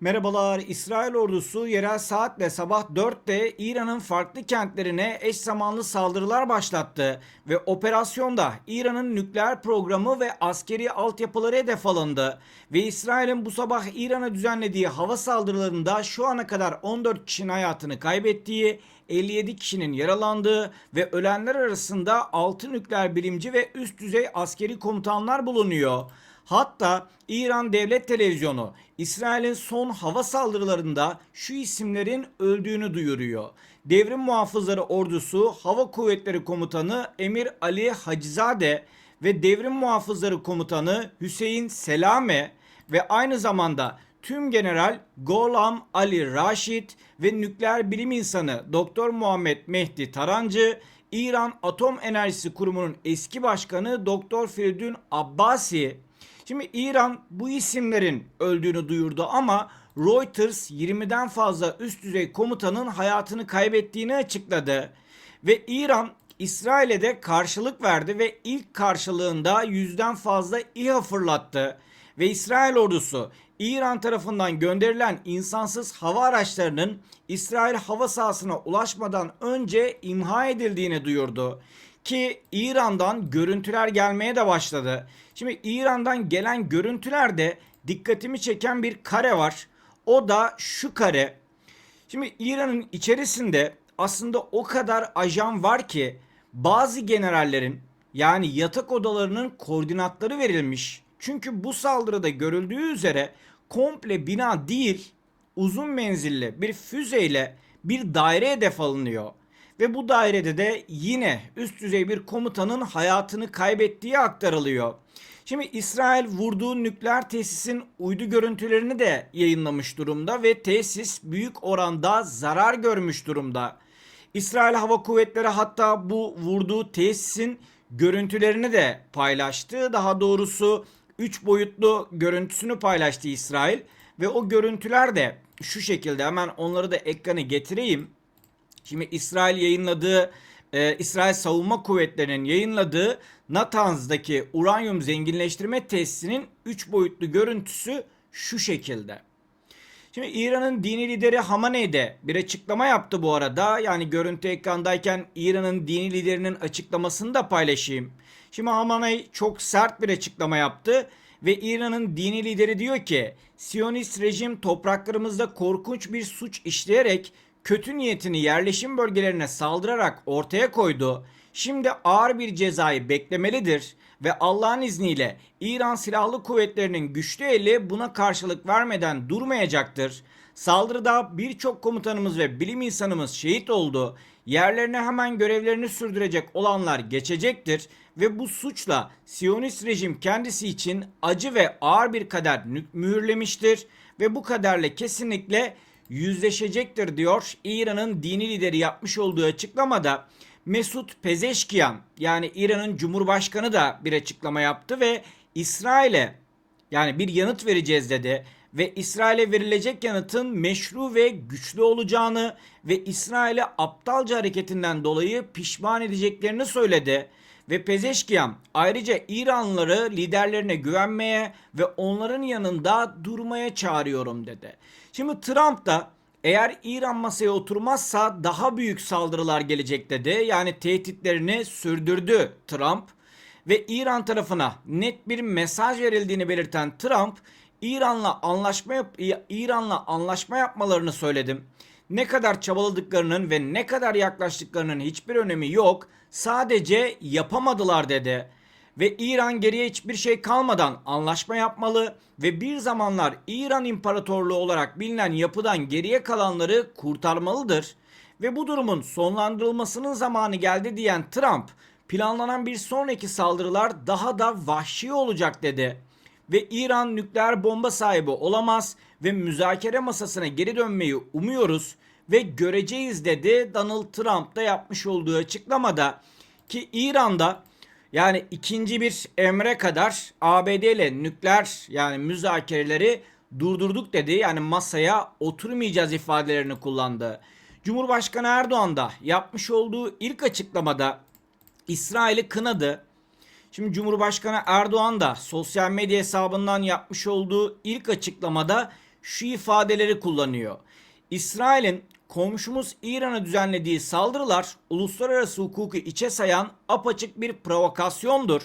Merhabalar. İsrail ordusu yerel saatle sabah 4'te İran'ın farklı kentlerine eş zamanlı saldırılar başlattı ve operasyonda İran'ın nükleer programı ve askeri altyapıları hedef alındı ve İsrail'in bu sabah İran'a düzenlediği hava saldırılarında şu ana kadar 14 kişinin hayatını kaybettiği 57 kişinin yaralandığı ve ölenler arasında 6 nükleer bilimci ve üst düzey askeri komutanlar bulunuyor. Hatta İran Devlet Televizyonu İsrail'in son hava saldırılarında şu isimlerin öldüğünü duyuruyor. Devrim Muhafızları Ordusu Hava Kuvvetleri Komutanı Emir Ali Hacizade ve Devrim Muhafızları Komutanı Hüseyin Selame ve aynı zamanda Tüm General Golam Ali Raşit ve nükleer bilim insanı Doktor Muhammed Mehdi Tarancı, İran Atom Enerjisi Kurumu'nun eski başkanı Doktor Feridun Abbasi Şimdi İran bu isimlerin öldüğünü duyurdu ama Reuters 20'den fazla üst düzey komutanın hayatını kaybettiğini açıkladı. Ve İran İsrail'e de karşılık verdi ve ilk karşılığında yüzden fazla İHA fırlattı. Ve İsrail ordusu İran tarafından gönderilen insansız hava araçlarının İsrail hava sahasına ulaşmadan önce imha edildiğini duyurdu ki İran'dan görüntüler gelmeye de başladı. Şimdi İran'dan gelen görüntülerde dikkatimi çeken bir kare var. O da şu kare. Şimdi İran'ın içerisinde aslında o kadar ajan var ki bazı generallerin yani yatak odalarının koordinatları verilmiş. Çünkü bu saldırıda görüldüğü üzere komple bina değil uzun menzilli bir füzeyle bir daire hedef alınıyor. Ve bu dairede de yine üst düzey bir komutanın hayatını kaybettiği aktarılıyor. Şimdi İsrail vurduğu nükleer tesisin uydu görüntülerini de yayınlamış durumda ve tesis büyük oranda zarar görmüş durumda. İsrail Hava Kuvvetleri hatta bu vurduğu tesisin görüntülerini de paylaştı. Daha doğrusu 3 boyutlu görüntüsünü paylaştı İsrail ve o görüntüler de şu şekilde hemen onları da ekrana getireyim. Şimdi İsrail yayınladığı e, İsrail Savunma Kuvvetleri'nin yayınladığı Natanz'daki uranyum zenginleştirme tesisinin 3 boyutlu görüntüsü şu şekilde. Şimdi İran'ın dini lideri Hamaney de bir açıklama yaptı bu arada. Yani görüntü ekrandayken İran'ın dini liderinin açıklamasını da paylaşayım. Şimdi Hamaney çok sert bir açıklama yaptı ve İran'ın dini lideri diyor ki Siyonist rejim topraklarımızda korkunç bir suç işleyerek kötü niyetini yerleşim bölgelerine saldırarak ortaya koydu. Şimdi ağır bir cezayı beklemelidir ve Allah'ın izniyle İran Silahlı Kuvvetleri'nin güçlü eli buna karşılık vermeden durmayacaktır. Saldırıda birçok komutanımız ve bilim insanımız şehit oldu. Yerlerine hemen görevlerini sürdürecek olanlar geçecektir ve bu suçla Siyonist rejim kendisi için acı ve ağır bir kader mühürlemiştir ve bu kaderle kesinlikle yüzleşecektir diyor İran'ın dini lideri yapmış olduğu açıklamada. Mesut Pezeşkiyan yani İran'ın Cumhurbaşkanı da bir açıklama yaptı ve İsrail'e yani bir yanıt vereceğiz dedi ve İsrail'e verilecek yanıtın meşru ve güçlü olacağını ve İsrail'e aptalca hareketinden dolayı pişman edeceklerini söyledi. Ve Pezeşkiyan ayrıca İranlıları liderlerine güvenmeye ve onların yanında durmaya çağırıyorum dedi. Şimdi Trump da eğer İran masaya oturmazsa daha büyük saldırılar gelecek dedi. Yani tehditlerini sürdürdü Trump ve İran tarafına net bir mesaj verildiğini belirten Trump İran'la anlaşma yap İran'la anlaşma yapmalarını söyledim. Ne kadar çabaladıklarının ve ne kadar yaklaştıklarının hiçbir önemi yok. Sadece yapamadılar dedi. Ve İran geriye hiçbir şey kalmadan anlaşma yapmalı ve bir zamanlar İran İmparatorluğu olarak bilinen yapıdan geriye kalanları kurtarmalıdır. Ve bu durumun sonlandırılmasının zamanı geldi diyen Trump, planlanan bir sonraki saldırılar daha da vahşi olacak dedi. Ve İran nükleer bomba sahibi olamaz ve müzakere masasına geri dönmeyi umuyoruz ve göreceğiz dedi Donald Trump da yapmış olduğu açıklamada ki İran'da yani ikinci bir emre kadar ABD ile nükleer yani müzakereleri durdurduk dedi. Yani masaya oturmayacağız ifadelerini kullandı. Cumhurbaşkanı Erdoğan da yapmış olduğu ilk açıklamada İsrail'i kınadı. Şimdi Cumhurbaşkanı Erdoğan da sosyal medya hesabından yapmış olduğu ilk açıklamada şu ifadeleri kullanıyor. İsrail'in komşumuz İran'a düzenlediği saldırılar uluslararası hukuku içe sayan apaçık bir provokasyondur.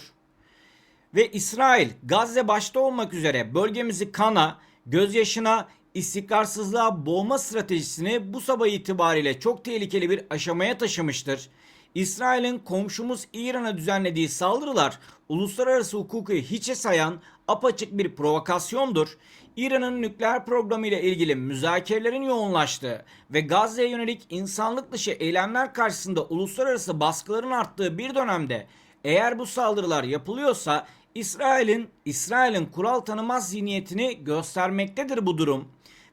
Ve İsrail Gazze başta olmak üzere bölgemizi kana, gözyaşına, istikrarsızlığa boğma stratejisini bu sabah itibariyle çok tehlikeli bir aşamaya taşımıştır. İsrail'in komşumuz İran'a düzenlediği saldırılar uluslararası hukuku hiçe sayan apaçık bir provokasyondur. İran'ın nükleer programı ile ilgili müzakerelerin yoğunlaştığı ve Gazze'ye yönelik insanlık dışı eylemler karşısında uluslararası baskıların arttığı bir dönemde eğer bu saldırılar yapılıyorsa İsrail'in İsrail'in kural tanımaz zihniyetini göstermektedir bu durum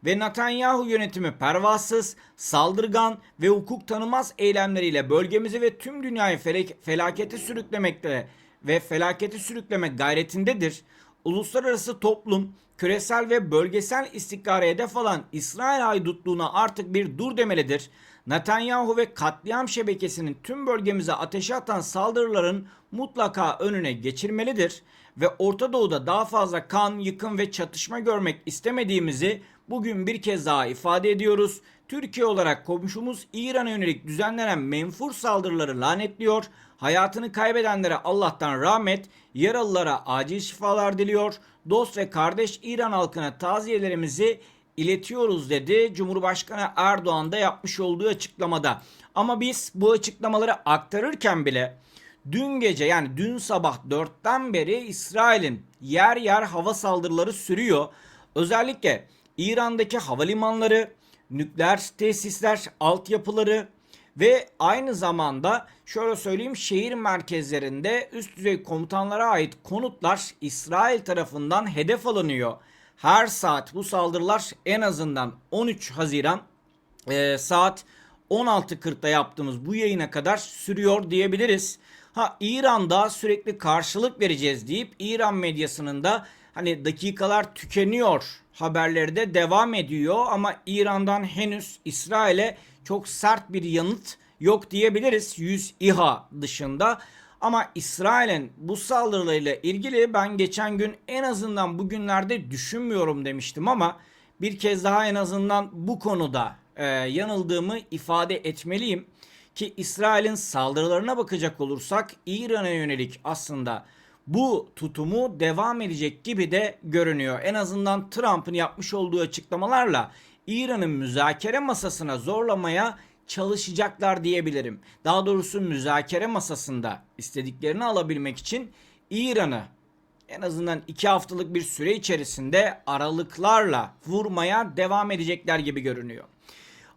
ve Netanyahu yönetimi pervasız, saldırgan ve hukuk tanımaz eylemleriyle bölgemizi ve tüm dünyayı felak- felakete sürüklemekte ve felakete sürüklemek gayretindedir. Uluslararası toplum küresel ve bölgesel istikrara hedef alan İsrail haydutluğuna artık bir dur demelidir. Netanyahu ve katliam şebekesinin tüm bölgemize ateşe atan saldırıların mutlaka önüne geçirmelidir ve Orta Doğu'da daha fazla kan, yıkım ve çatışma görmek istemediğimizi bugün bir kez daha ifade ediyoruz. Türkiye olarak komşumuz İran'a yönelik düzenlenen menfur saldırıları lanetliyor. Hayatını kaybedenlere Allah'tan rahmet, yaralılara acil şifalar diliyor. Dost ve kardeş İran halkına taziyelerimizi iletiyoruz dedi Cumhurbaşkanı Erdoğan da yapmış olduğu açıklamada. Ama biz bu açıklamaları aktarırken bile dün gece yani dün sabah 4'ten beri İsrail'in yer yer hava saldırıları sürüyor. Özellikle İran'daki havalimanları, nükleer tesisler, altyapıları ve aynı zamanda şöyle söyleyeyim şehir merkezlerinde üst düzey komutanlara ait konutlar İsrail tarafından hedef alınıyor. Her saat bu saldırılar en azından 13 Haziran e, saat 16.40'da yaptığımız bu yayına kadar sürüyor diyebiliriz. Ha İran'da sürekli karşılık vereceğiz deyip İran medyasının da hani dakikalar tükeniyor haberleri de devam ediyor. Ama İran'dan henüz İsrail'e çok sert bir yanıt yok diyebiliriz. 100 İHA dışında. Ama İsrail'in bu saldırılarıyla ilgili ben geçen gün en azından bugünlerde düşünmüyorum demiştim ama bir kez daha en azından bu konuda e, yanıldığımı ifade etmeliyim. Ki İsrail'in saldırılarına bakacak olursak İran'a yönelik aslında bu tutumu devam edecek gibi de görünüyor. En azından Trump'ın yapmış olduğu açıklamalarla İran'ın müzakere masasına zorlamaya çalışacaklar diyebilirim. Daha doğrusu müzakere masasında istediklerini alabilmek için İran'ı en azından iki haftalık bir süre içerisinde aralıklarla vurmaya devam edecekler gibi görünüyor.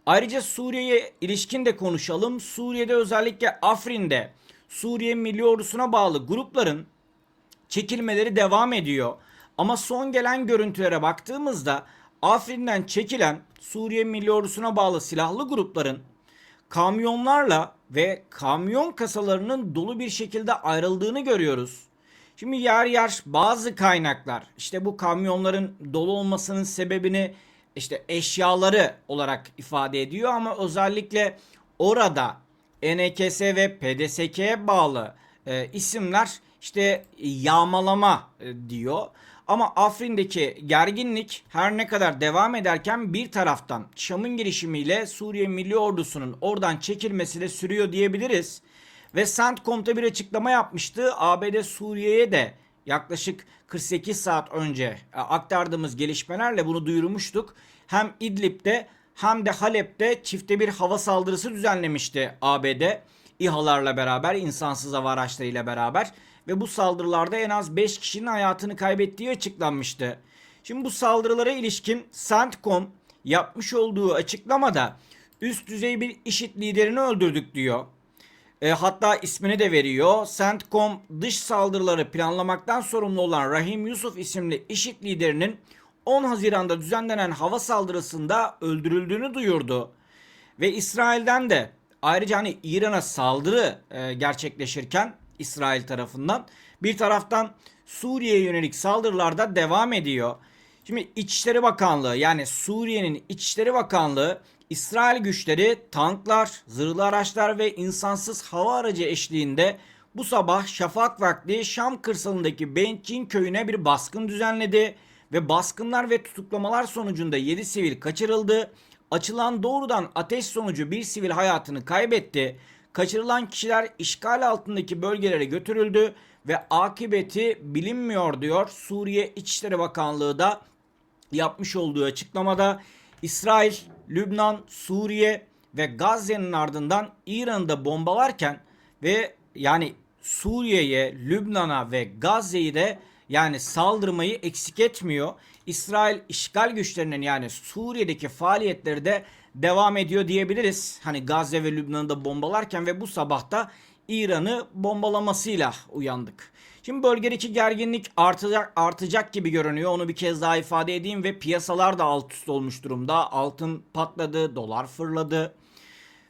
Ayrıca Suriye'ye ilişkin de konuşalım. Suriye'de özellikle Afrin'de Suriye Milli Ordusu'na bağlı grupların çekilmeleri devam ediyor. Ama son gelen görüntülere baktığımızda Afrin'den çekilen Suriye Milli Ordusu'na bağlı silahlı grupların kamyonlarla ve kamyon kasalarının dolu bir şekilde ayrıldığını görüyoruz. Şimdi yer yer bazı kaynaklar işte bu kamyonların dolu olmasının sebebini işte eşyaları olarak ifade ediyor ama özellikle orada NKS ve PDSK'ye bağlı e, isimler işte yağmalama e, diyor. Ama Afrin'deki gerginlik her ne kadar devam ederken bir taraftan Şam'ın girişimiyle Suriye Milli Ordusu'nun oradan çekilmesi de sürüyor diyebiliriz. Ve CENTCOM'da bir açıklama yapmıştı. ABD Suriye'ye de yaklaşık 48 saat önce e, aktardığımız gelişmelerle bunu duyurmuştuk. Hem İdlib'de hem de Halep'te çifte bir hava saldırısı düzenlemişti ABD. İHA'larla beraber, insansız hava araçlarıyla beraber ve bu saldırılarda en az 5 kişinin hayatını kaybettiği açıklanmıştı. Şimdi bu saldırılara ilişkin CENTCOM yapmış olduğu açıklamada üst düzey bir IŞİD liderini öldürdük diyor. E, hatta ismini de veriyor. CENTCOM dış saldırıları planlamaktan sorumlu olan Rahim Yusuf isimli IŞİD liderinin 10 Haziran'da düzenlenen hava saldırısında öldürüldüğünü duyurdu. Ve İsrail'den de ayrıca hani İran'a saldırı e, gerçekleşirken İsrail tarafından bir taraftan Suriye'ye yönelik saldırılarda devam ediyor. Şimdi İçişleri Bakanlığı yani Suriye'nin İçişleri Bakanlığı İsrail güçleri tanklar, zırhlı araçlar ve insansız hava aracı eşliğinde bu sabah şafak vakti Şam kırsalındaki Bencin köyüne bir baskın düzenledi ve baskınlar ve tutuklamalar sonucunda 7 sivil kaçırıldı. Açılan doğrudan ateş sonucu bir sivil hayatını kaybetti. Kaçırılan kişiler işgal altındaki bölgelere götürüldü ve akıbeti bilinmiyor diyor Suriye İçişleri Bakanlığı da yapmış olduğu açıklamada İsrail, Lübnan, Suriye ve Gazze'nin ardından İran'ı da bombalarken ve yani Suriye'ye, Lübnan'a ve Gazze'yi de yani saldırmayı eksik etmiyor. İsrail işgal güçlerinin yani Suriye'deki faaliyetleri de devam ediyor diyebiliriz. Hani Gazze ve Lübnan'ı da bombalarken ve bu sabahta İran'ı bombalamasıyla uyandık. Şimdi bölgedeki gerginlik artacak, artacak gibi görünüyor. Onu bir kez daha ifade edeyim ve piyasalar da alt üst olmuş durumda. Altın patladı, dolar fırladı.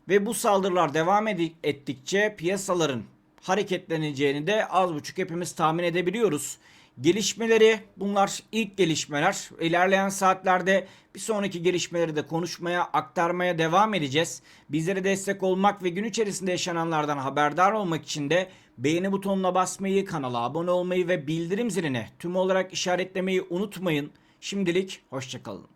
Ve bu saldırılar devam ettikçe piyasaların hareketleneceğini de az buçuk hepimiz tahmin edebiliyoruz. Gelişmeleri bunlar ilk gelişmeler. İlerleyen saatlerde bir sonraki gelişmeleri de konuşmaya, aktarmaya devam edeceğiz. Bizlere destek olmak ve gün içerisinde yaşananlardan haberdar olmak için de beğeni butonuna basmayı, kanala abone olmayı ve bildirim zilini tüm olarak işaretlemeyi unutmayın. Şimdilik hoşçakalın.